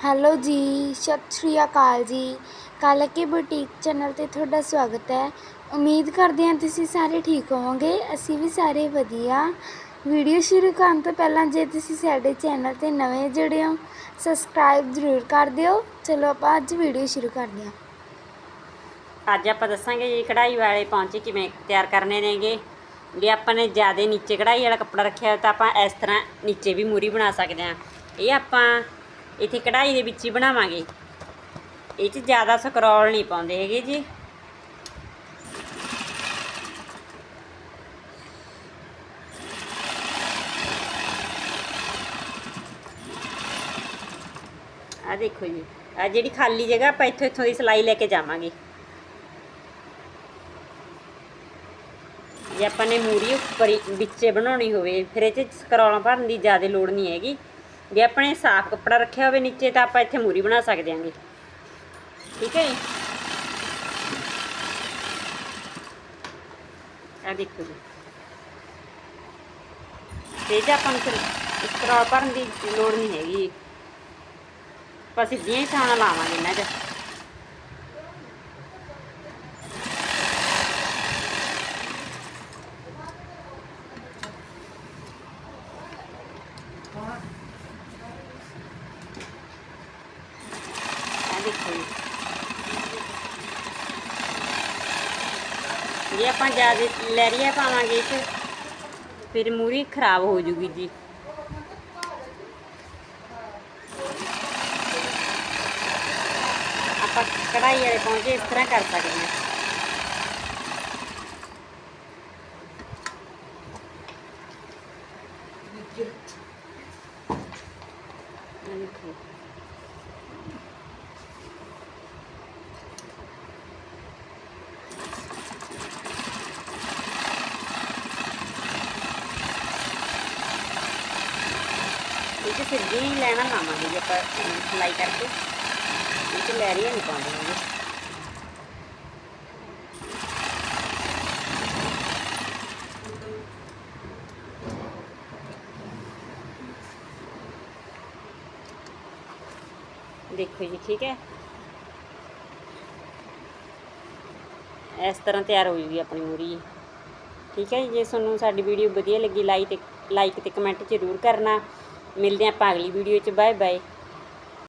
Hello ਜੀ, ਸਤਿ ਸ਼੍ਰੀ ਅਕਾਲ ਜੀ। ਕੱਲ੍ਹ ਕੇ ਬੁਟੀਕ ਚੈਨਲ 'ਤੇ ਤੁਹਾਡਾ ਸਵਾਗਤ ਹੈ। ਉਮੀਦ ਕਰਦੇ ਹਾਂ ਤੁਸੀਂ ਸਾਰੇ ਠੀਕ ਹੋਵੋਗੇ, ਅਸੀਂ ਵੀ ਸਾਰੇ ਵਧੀਆ। ਵੀਡੀਓ ਸ਼ੁਰੂ ਕਰਨ ਤੋਂ ਪਹਿਲਾਂ ਜੇ ਤੁਸੀਂ ਸਾਡੇ ਚੈਨਲ 'ਤੇ ਨਵੇਂ ਜੁੜੇ ਹੋ, ਸਬਸਕ੍ਰਾਈਬ ਜ਼ਰੂਰ ਕਰ ਦਿਓ। ਚਲੋ ਆਪਾਂ ਅੱਜ ਵੀਡੀਓ ਸ਼ੁਰੂ ਕਰਦੇ ਹਾਂ। ਅੱਜ ਆਪਾਂ ਦੱਸਾਂਗੇ ਜੀ, ਕਢਾਈ ਵਾਲੇ ਪੌਂਚੇ ਕਿਵੇਂ ਤਿਆਰ ਕਰਨੇ ਨੇਗੇ। ਜੇ ਆਪਾਂ ਨੇ ਜ਼ਿਆਦਾ ਨੀਚੇ ਕਢਾਈ ਵਾਲਾ ਕੱਪੜਾ ਰੱਖਿਆ ਹੋਇਆ ਤਾਂ ਆਪਾਂ ਇਸ ਤਰ੍ਹਾਂ ਨੀਚੇ ਵੀ ਮੂਰੀ ਬਣਾ ਸਕਦੇ ਹਾਂ। ਇਹ ਆਪਾਂ ਇੱਥੇ ਕਢਾਈ ਦੇ ਵਿੱਚ ਹੀ ਬਣਾਵਾਂਗੇ। ਇਹ 'ਚ ਜ਼ਿਆਦਾ ਸਕਰੋਲ ਨਹੀਂ ਪਾਉਂਦੇ ਹੈਗੇ ਜੀ। ਆ ਦੇਖੋ ਜੀ ਆ ਜਿਹੜੀ ਖਾਲੀ ਜਗ੍ਹਾ ਆਪਾਂ ਇੱਥੋਂ ਇੱਥੋਂ ਦੀ ਸਿਲਾਈ ਲੈ ਕੇ ਜਾਵਾਂਗੇ। ਜੇ ਆਪਾਂ ਨੇ ਮੂਰੀ ਉੱਪਰ ਹੀ ਵਿੱਚੇ ਬਣਾਉਣੀ ਹੋਵੇ, ਫਿਰ ਇਹ 'ਚ ਸਕਰੋਲਾਂ ਭਰਨ ਦੀ ਜ਼ਿਆਦਾ ਲੋੜ ਨਹੀਂ ਹੈਗੀ। ਜੇ ਆਪਣੇ ਸਾਫ਼ ਕੱਪੜਾ ਰੱਖਿਆ ਹੋਵੇ ਨੀਚੇ ਤਾਂ ਆਪਾਂ ਇੱਥੇ ਮੂਰੀ ਬਣਾ ਸਕਦੇ ਹਾਂਗੇ ਠੀਕ ਹੈ ਜੀ? ਆ ਦੇਖੋ ਜੀ। ਤੇ ਜੇ ਆਪਾਂ ਨੂੰ ਸਕਰੋਲ ਭਰਨ ਦੀ ਲੋੜ ਨਹੀਂ ਹੈਗੀ। ਆਪਾਂ ਸਿੱਧੀਆਂ ਹੀ ਥਾਣਾ ਲਾਵਾਂਗੇ ਇਹਨਾਂ 'ਚ। ਜੇ। ਆਪਾਂ ਜ਼ਿਆਦਾ ਲੈਰੀਆ ਪਾਵਾਂਗੇ ਇਹ ਫਿਰ ਮੂਰੀ ਖਰਾਬ ਹੋ ਜੂਗੀ ਜੀ। ਆਪਾਂ ਕਢਾਈ ਵਾਲੇ ਪਹੁੰਚੇ ਇਸ ਤਰ੍ਹਾਂ ਕਰ ਸਕਦੇ ਹਾਂ। ਦੇਖੋ ਇਹ ਸਿੱਧੀ ਲੈਣਾ ਲਾਵਾਂਗੇ ਜੇ, ਆਪਾਂ ਸਿਲਾਈ ਕਰਕੇ। ਇਹ 'ਚ ਲੈਰੀਆਂ ਨਹੀਂ ਪਾਉਂਦੇ ਹੈਗੇ। ਦੇਖੋ ਜੀ, ਠੀਕ ਹੈ? ਇਸ ਤਰ੍ਹਾਂ ਤਿਆਰ ਹੋ ਜੂਗੀ ਆਪਣੀ ਮੂਰੀ ਠੀਕ ਹੈ ਜੀ, ਜੇ ਤੁਹਾਨੂੰ ਸਾਡੀ ਵੀਡੀਓ ਵਧੀਆ ਲੱਗੀ ਲਾਈਕ ਤੇ ਲਾਈਕ ਤੇ ਕਮੈਂਟ ਜ਼ਰੂਰ ਕਰਨਾ। ਮਿਲਦੇ ਹਾਂ ਆਪਾਂ ਅਗਲੀ ਵੀਡੀਓ 'ਚ। Bye bye